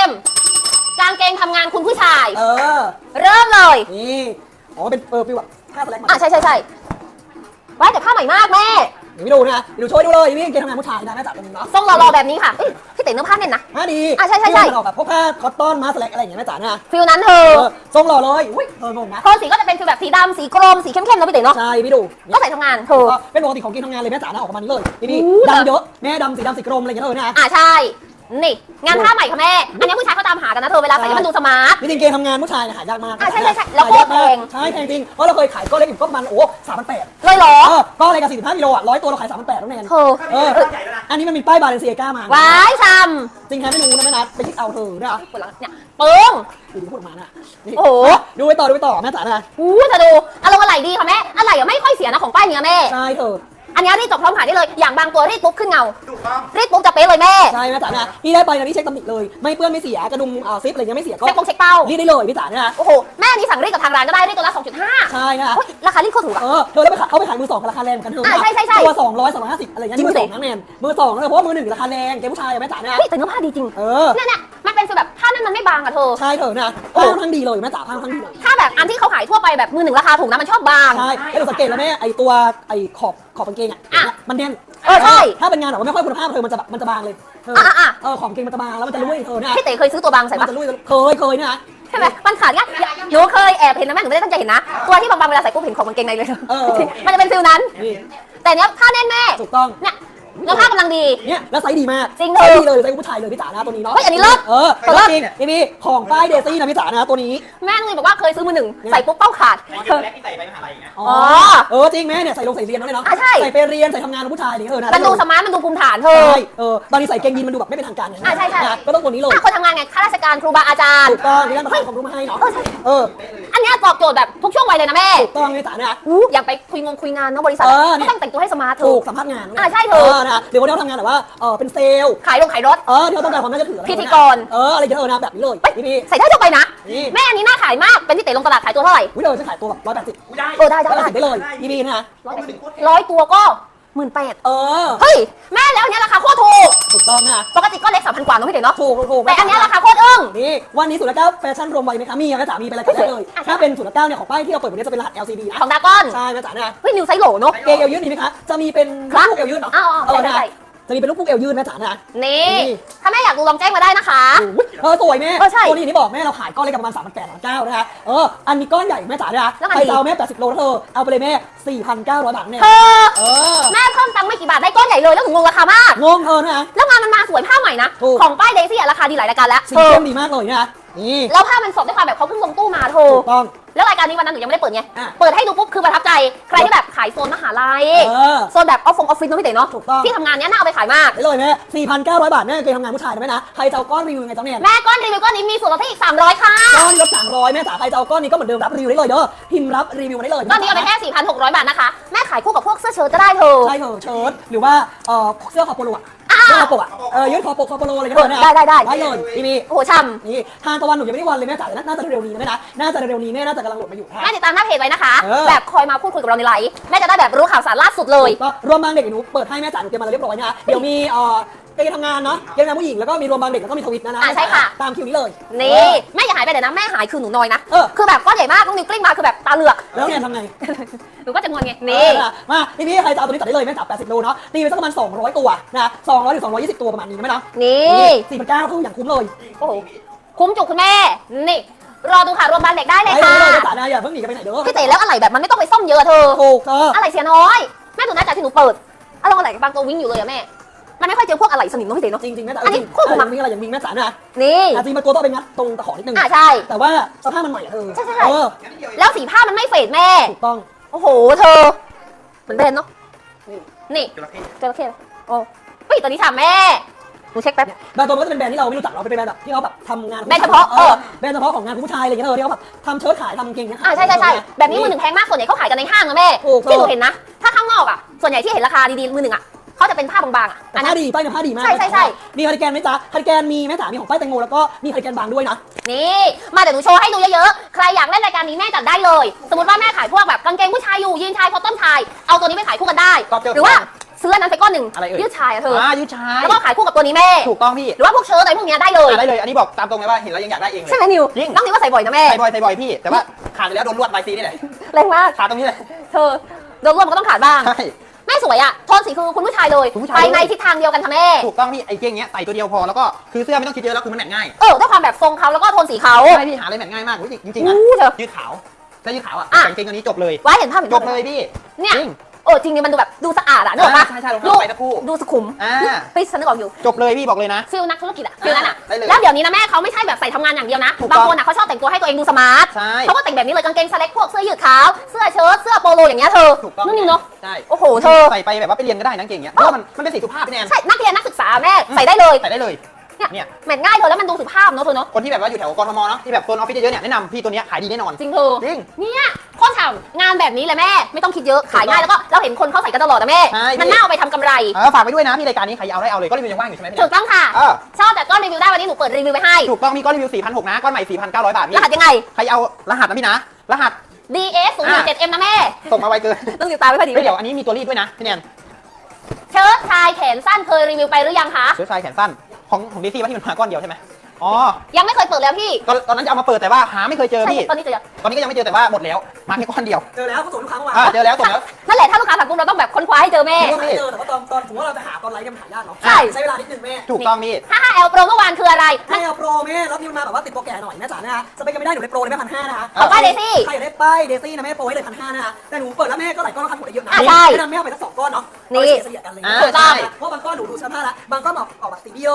เข้มกางเกงทำงานคุณผู้ชาย เออ เริ่มเลย นี่อ๋อเป็นเออฟิวแบบผ้าสแลกมาอะใช่ใช่ใช่ไว้แต่ผ้าใหม่มากแม่เดี๋ยวไปดูนะเดี๋ยวโชว์ให้ดูเลยนี่เกงทำงานผู้ชายนะแม่จ๋าตรงนี้เนาะทรงหล่อๆแบบนี้ค่ะเอ้ยพี่เต๋อเนื้อผ้าเน้นนะ ผ้าดีอะใช่ใช่ใช่ ที่มันออกแบบพวกผ้าคอตตอนมาสแลกอะไรอย่างเงี้ยแม่จ๋านะฟิลนั้นเธเอออทรงหล่อเลยอุ้ยเอองงนะโทนสีก็จะเป็นฟิลแบบสีดำสีกรมสีเข้มๆเนาะพี่เต๋อเนาะใช่พี่ดูก็ใส่ทำงานเธอ ก็เป็นปกติของเกงทำงานเลยแม่จ๋านะออกมานี้เลยนี่นี่อู้ดำเยอะแม่ดำสีดำสีกรมอะไรอย่างเงี้ยเลยนะ อะใช่ นี่ งานผ้าใหม่ค่ะแม่ อันนี้ผู้ชายเขาตามหากันนะเธอเวลาใส่แล้วมันดูสมาร์ท นี่จริงเกงทำงานผู้ชายเนี่ยหายากมากอะใช่ใช่ใช่แล้วก็หายากมากแพง ใช่แพงจริง เพราะเราเคยขายก้อนเล็กอยู่ก็ประมาณโอ้สามพันแปดเลยเหรอเออก้อนอะไรกับ45กิโลอะร้อยตัวเราขายสามพันแปดแล้วแนนเธอเอออันนี้มันมีป้ายบาเลนเซียก้ามาว้ายชจริงใครไม่รู้นะแม่นัดไปคิดเอาเธอนะำปวดหลังเนี่ยปึ้งดูดิพูดออกมานะนี่โอ้โหดูไปต่อดูไปต่อแม่จ๋านะอู้จะดูอารมณ์อะไรดีค่ะแม่อะไรอะไม่ค่อยเสียนะของป้ายเนี้ยแม่ใช่เธอ อันนี้รีดจบพร้อมขายได้เลย อย่างบางตัวรีดปุ๊บขึ้นเงา ถูกต้องรีดปุ๊บจะเป๊ะเลยแม่ใช่แม่จ๋านะพี่ได้ไปนะนี่เช็คตำหนิเลย ไม่เปื้อนไม่เสียกระดุมอ่าซิปอะไรเงี้ยไม่เสียก็เช็คปงเช็คเป้า รีดได้เลยพี่จ๋านะโอ้โห แม่อันนี้สั่งรีดกับทางร้านก็ได้รีดตัวละ2.5ใช่นะเฮ้ยราคารีดโคตรถูกอะ เออเธอแล้วไปขายเอาไปขายมือสองกับราคาแรงเหมือนกันเธออะใช่ใช่ใช่ตัวสองร้อยสองร้อยห้าสิบอะไรเงี้ยจริงมือสองสิ นะแนนมือสองนะเพราะว่ามือหนึ่งราคาแรงแกผู้ชายอะแม่จ๋านะเฮ้ยแต่เนื้อผ้าดีจริงเออ เนี่ยเนี่ยมันเป็นฟีลแบบผ้า นั้นมันไม่บางอะเธอ ใช่เธอนะโอ้ผ้าค่อนข้างดีเลยแม่จ๋าผ้าค่อนข้างดีเลยถ้าแบบอันที่เขาขายทั่วไปแบบมือหนึ่งราคาถูกนะมันชอบบาง ใช่แล้วเราสังเกตแล้วแม่ไอตัวไอขอบขอบกางเกงอะอะมันแน่นเออใช่ ถ้าเป็นงานแบบว่าไม่ค่อยคุณภาพเธอมันจะแบบมันจะบางเลยเธออะอะเออขอบกางเกงมันจะบางแล้วมันจะรุ่ยเธอนะพี่เต๋เคยซื้อตัวบางใส่มันปะจะรุ่ยเคยเคยนะใช่ไหมมันขาดง่ายหนูเคยแอบเห็นนะแม่หนูไม่ได้ตั้งใจเห็นนะตัวที่บางๆเวลาใส่ปุ๊บเห็นของกางเกงในเลยเออมันจะเป็นฟิลนั้น นี่แต่เนี้ยผ้าแน่นแม่ถูกต้อง เนี่ย เนื้อผ้ากำลังดี เนี่ยแล้วไซส์ดีมากจริงไซส์เธอดีเลยไซส์ผู้ชายเลยพี่จ๋านะตัวนี้เนาะเฮ้ยอันนี้เลิศเออเลิศจริงนี่นี่ของป้ายเดซี่นะพี่จ๋านะตัวนี้แม่นุ้ยบอกว่าเคยซื้อมือหนึ่งใส่ปุ๊บเป้าขาดไอ้เด็กแรกที่ใส่ไปมหาลัยนะอ๋ออเออจริงแม่เนี่ยใส่ลงใส่เรียนด้วยเนาะอะใช่ ใส่ไปเรียนใส่ทำงานของผู้ชายนี่เออนะมันดูสมาร์ทมันดูภูมิฐานเธอ ใช่เออบางทีใส่เกงยีนมันดูแบบไม่เป็นทางการไงอะใช่ใช่ นะก็ต้องตัวนี้เลยถ้าคนทำงานไงข้าราชการครูบาอาจารย์ ถูกต้องนี่นั่นมาให้ความรู้มาให้เนาะเออใช่เอออันเนี้ยตอบโจทย์แบบทุกช่วงวัยเลยนะแม่ถูกต้องพี่จ๋านะ อู้อย่างไปคุยงงคุยงานเนาะบริษัทเออเนี่ก็ยต้องแต่งตัวให้สมาร์ทเธถูอกสัมภาษณ์งานอะใช่เธเอออนะหรือว่าเราทำงานแบบว่าเออเป็นเซลล์ขายลงขายรถ เออที่เราต้องการความน่าเชื่อถืออะไรพิธีกร เอออะไรอย่างเงี้ยเออนะแบบนี้เลยเฮ้ยนี่พี่ ใส่ได้ทั่วไปนะ นี่ แม่อันนี้น่าขายมาก เป็นที่เต๋ลงตลาดขายตัวเท่าไหร่ วิเลยจะขายตัวแบบร้อยแปดสิบกูได้ เออได้ได้ร้อยแปดสิบได้เลยพี่พี่นะร้อยสิบโคตรร้อยตัวก็ห มื่นแปดเออ เฮ้ย แม่แล้วอันเนี้ยราคาโคตรถูก ถูกต้องนะปกติก็เล็กสามพันกว่าเนอะพี่เต๋เนาะถูกถูกถูกแต่อันเนี้ยราคาโคตรอึ้ง นี่วันนี้ศูนย์ละเก้าแฟชั่นรวมวัยไหมคะมีแม่จ๋ามีไปรายการได้เลย อะ ถ้าเป็นศูนย์ละเก้าเนี่ยของป้ายที่เราเปิดวันนี้จะเป็นรหัส LCD นะของดากอน ใช่แม่จ๋านะเฮ้ยนิวไซส์โหลเนอะเกงเอวยืดมีไหมคะ จะมีเป็นครับลูกเอวยืดเนาะอ้าวอ้าวเออใช่นะใช่ จะมีเป็นลูกปุ๊กเอวยืดแม่จ๋านะ นี่ นี่ ถ้าแม่อยากดูลองแจ้งมาได้นะคะ อุ๊ยเออสวยแม่เออใช่ตัวนี้อย่างที่บอกแม่เราขายก้อนเล็กกับประมาณ3 8 0 0 9นะคะเอออันนี้ก้อนใหญ่แม่จ๋านะแล้วมันใครดีจะเอาแม่ 80 โลนะเธอเอาไปเลยแม่ 4,900 บาทเนี่ยเธอเออแม่เพิ่มตังค์ไม่กี่บาทได้ก้อนใหญ่เลยแล้วหนูงงราคามาก งงเธอนะ แล้วงานมันมาสวยผ้าใหม่นะ ถูก ของป้ายเดซี่อะราคาดีหลายรายการแล้วสีเธอเข้มดีมากเลยนะ นี่ แล้วผ้ามันสดด้วยความแบบเขาเพิ่งลงตู้มาเธอถูกต้อง แล้วรายการนี้วันนั้นหนูยังไม่ได้เปิดไง อะเปิดให้ดูปุ๊บคือประทับใจ ใครที่แบบขายโซนมหาลัย เออโซนแบบออฟฟงออฟฟิศเนอะพี่เต๋เนาะ ถูกต้อง ที่ทำงานเนี้ยน่าเอาไปขายมาก ได้เลยแม่4,900 บาทแม่เคยทำงานผู้ชายนะแม่นะ ใครจะเอาก้อนรีวิวยังไงจ้าเนี่ยแม่ก้อนรีวิวก้อนนี้มีส่วนลดให้อีก300 ค่ะ ก้อนนี้ลด300แม่จ๋าใครจะเอาก้อนนี้ก็เหมือนเดิมรับรีวิวได้เลยเด้อ พิมพ์รับรีวิวมาได้เลยก้อนนี้เอาไปแค่ 4,600 บาทนะคะ แม่ขายคู่กับพวกเสื้อเชิ้ตก็ได้เธอ ใช่เถอะเชิ้ตหรือว่าเอ่อเสื้อคอโปโลอะอ่าเสื้อ คอโปะอะเออยืดคอโปกคอโปโลอะไรกันเออนะได้ได้ได้ได้เลยนี่มีโอ้โหช่นี่ทานตะวันหนูยังไม่ได้วันเลยแม่จ๋าแต่น่าจะเร็วๆนี้นะแม่นะน่าจะเร็วๆนี้แม่น่าจะกำลังโหลดมาอยู่ำค่ะแม่ติดตามหน้าเพจไว้นะคะเออแบบคอยมาพูดคุยกับเราในไลฟ์แม่จะได้แบบรู้ข่าวสารล่าสุดเลยก็รวมบางเด็กหนูเปิดให้แม่จ๋าหนูเตรียมมาแล้วเรียบร้อยนะเดี๋ยวมีเอ่อ เกมทำงานเนาะเกมทำงานผู้หญิงแล้วก็มีรวมบางเด็กแล้วก็มีทวิตนะนะอะใช่ค่ะ ตามคิวนี้เลย นี่ แม่อย่าหายไปเลยนะ แม่หายคือหนูน้อยนะ เออ คือแบบก้อนใหญ่มากน้องนิวกลิ้งมาคือแบบตาเหลือก แล้วแนนทำไงหนูก็จะงอนไง นี่ เออมาทีนี้ใครจะเอาตัวนี้ตัดได้เลยแม่จ๋า80โลเนาะตีไปสักประมาณ 200 ตัวนะ200ถึง220 ตัวประมาณนี้นะแม่เนาะนี่ สี่พันเก้าคืออย่างคุ้มเลยโอ้โห คุ้มจุกคุณแม่ นี่ รอดูค่ะรวมบานเด็กได้เลยไปค่ะเลยแม่จ๋านะอย่าเพิ่งหนีกันไปไหนเด้อพี่เต๋แล้วอะไรแบบมันไม่ต้องไปซ่อมเยอะเธอ ถูกเอออะไรเสียน้อย แม่ดูหน้าจากที่หนูเปิดอะไรอะไรบางตัววิ่งอยู่เลยอะแม่ มันไม่ค่อยเจอพวกอะไรสนิมเนอะพี่เต๋เนาะ จริงๆแม่จ๋าอันนี้จริงคู่กับมันมีอะไรอย่างมีแม่จ๋านะนี่อาจริงมันตัวต้องไปงัดตรงตะขอนิดนึงอ่าใช่ แต่ว่าสภาพมันใหม่อะเธอใช่ใช่ใช่ เออแล้วสีผ้ามันไม่เฟดแม่ ถูกต้องโอ้โห เธอ เหมือนแบรนด์เนาะ นี่จระเข้จระเข้โอ้เฮ้ยตัวนี้ฉ่ำแม่หนูเช็คแป๊บ แบรนด์ตัวมันก็จะเป็นแบรนด์ที่เราไม่รู้จักเราเป็นแบรนด์แบบที่เขาแบบทำงานแบรนด์เฉพาะเอเอออแบรนด์เฉพาะของงานคุณผู้ชายอะไรอย่างเงี้ยเธอที่เขาแบบทำเชิ้ตขายทำกางเกงเนี่ยอ่าใช่ใช่ใช่ แบบนี้มือหนึ่งแพงมากส่วนใหญ่เขาขายกันในห้างนะแม่ถูกที่หนูเห็นนะถ้าข้างนอกอะส่วนใหญ่ที่เห็นราคาดีๆมือหนึ่งอะเขาจะเป็นผ้าบางๆอะแต่อันนั้ผ้าน ดีป้ายเนี่ยผ้าดีมากใช่ใช่ใช่ มีคาร์ดิแกนไหมจ๊ะคาร์ดิแกนมีแม่จ๋ามีของป้ายแตงโมแล้วก็มีคาร์ดิแกนบางด้วยนะ นี่ มาเดี๋ยวหนูโชว์ให้ดูเยอะๆ ใครอยากเล่นรายการนี้แม่จัดได้เลย สมมติว่าแม่ขายพวกแบบกางเกงผู้ชายอยู่ยีนชายคอตตอนชาย เอาตัวนี้ไปขายคู่กันได้ก็เจอหรือว่าซื้ออันนั้นไปก้อนหนึ่งอะไรเอ่ย ยืดชายอะเธอออ่ายืดชายแล้วก็ขายคู่กับตัวนี้แม่ ถูกต้องพี่หรือว่าพวกเชิ้ตอะไรพวกเนี้ยได้เลย อะได้เลย อันนี้บอกตามตรงเลยว่าเห็นแล้วยังอยากได้เองเลยใช่ไหมนิวจริง น้องนิวว่าใส่บ่อยนะแม่ ใส่บ่อยใส่บ่อยพี่ แต่ว่าขาดไปแล้วโดนลวดใบซีนี่แหละแรงมาก ขาดตรงนี้เลย เธอ โดนรวมมันก็ต้องขาดบ้าง ใช่แม่สวยอะโทนสีคือคุณผู้ชายเลยคุณผู้ชายไปเลย ในทิศทางเดียวกันค่ะแม่ถูกต้องพี่ไอ้เกงเงี้ยใส่ตัวเดียวพอแล้วก็คือเสื้อไม่ต้องคิดเยอะแล้วคือมันแมทง่ายเออด้วยความแบบทรงเขาแล้วก็โทนสีเขาใช่พี่หาอะไรแมทง่ายมากอุ๊ยจริงๆนะอู้เธอ ยืดขาวเสื้อยืดขาวอะอะ ใส่กางเกงตัวนี้จบเลยไว้เห็นภาพห็นจภาพบเลยพี่เนี่ย จริง เออจริงๆมันดูแบบดูสะอาดอะนึกออกปะใช่ใช่รองดูเท้าไปสักคู่ดูสุขุมอ่าเฮ้ยฉันนึกออกอยู่ จบเลยพี่บอกเลยนะ ฟิลนักธุรกิจอะฟิลนั้นอะได้เลยแล้วเดี๋ยวนี้นะแม่เขาไม่ใช่แบบใส่ทำงานอย่างเดียวนะ ถูกต้องบางคนอะเขาชอบแต่งตัวให้ตัวเองดูสมาร์ทใช่เขาก็แต่งแบบนี้เลยกางเกงสเล็กพวกเสื้อยืดขาวเสื้อเชิ้ตเสื้อโปโลอย่างเงี้ยเธอถูกต้อง นุ่นนิ่มเนาะใช่โอ้โหเธอ ใส่ไปแบบว่าไปเรียนก็ได้นะกางเกงเงี้ยเพราะว่ามันมันเป็นสีสุภาพพี่แนนใช่นักเรียนนักศึกษาแม่ใส่ได้เลยใส่ได้เลยเนี่ยเนี่ย แมทง่ายเธอแล้วมันดูสุภาพเนาะเธอเนาะคนที่แบบว่าอยู่แถวกรทมเนาะที่แบบโซนออฟฟิศเยอะๆเนี่ยแนะนำพี่ตัวเนี้ยขายดีแน่นอนจริงเธอจริง เนี่ย โคตรฉ่ำงานแบบนี้เลยแม่ ไม่ต้องคิดเยอะขายง่ายแล้วก็เราเห็นคนเขาใส่กันตลอดนะแม่ ใช่พี่มันน่าเอาไปทำกำไร เออฝากไปด้วยนะพี่รายการนี้ใครเอาได้เอาเลยก็รีวิวยังว่างอยู่ใช่ไหมพี่แนถูนกต้องค่ะ เออชอบแต่ก้อนรีวิวได้วันนี้หนูเปิดรีวิวไปให้ ถูกต้องมีก้อนรีวิว4,600นะก้อนใหม่4,900 บาทรพี่หัสยังไง ใครเอารหัสนะพี่นะ รหัส DS 0 1 7 M นะแม่ ส่งมาไวเกินต้องติดตามไว้พอดีเฮ้ยเดี๋ยวอันนี้มีตัวรีดด้วยนะพี่แนนเชิ้ตชายแขนสั้นเคยรีวิวไปหรือยังคะ เสื้อชายแขนสั้นของของดีซี่ว่าที่มันมาก้อนเดียวใช่ไหม อ๋อยังไม่เคยเปิดแล้วพี่ตอนตอนนั้นจะเอามาเปิดแต่ว่าหาไม่เคยเจอใช่พี่ ตอนนี้เจอยังตอนนี้ก็ยังไม่เจอแต่ว่าหมดแล้ว มาแค่ก้อนเดียวเจอแล้วเขาส่งลูกค้าเมื่อวานอ่าเจอแล้วส่งแล้วนั่นแหละถ้าลูกค้าสั่งปุ๊บเราต้องแบบค้นคว้าให้เจอแม่ ไม่ว่าไม่เจอแต่ว่าตอนตอนผมว่าเราจะหาตอนไลฟ์เนี่ยมันหายากเนาะใช่ ใช้เวลานิดนึงแม่ถูกต้องพี่ 55L Pro เมื่อวานคืออะไรให้เอาโปรแม่แล้วพิมพ์มาแบบว่าติดโปรแก่หน่อยแม่จ๋านะคะสเปคยังไม่ได้หนูเลยโปรเลยแม่พันห้านะคะเอาป้าย Daisy ใครอยากได้ป้ายเดซี่นะแม่โปรให้เลยพันห้านะคะแต่หนูเปิดแล้วแม่ก็หลายก้อนราคาถูกได้เยอะนะอะใช่แนะนำแม่เอาไปสักสองก้อนเนาะนี่เอาไปเฉลี่ยๆกันเลยอ่าถูกต้องใช่ เพราะบางก้อนหนูดูเสื้อผ้าละบางก้อนออกออกแบบสีเดียว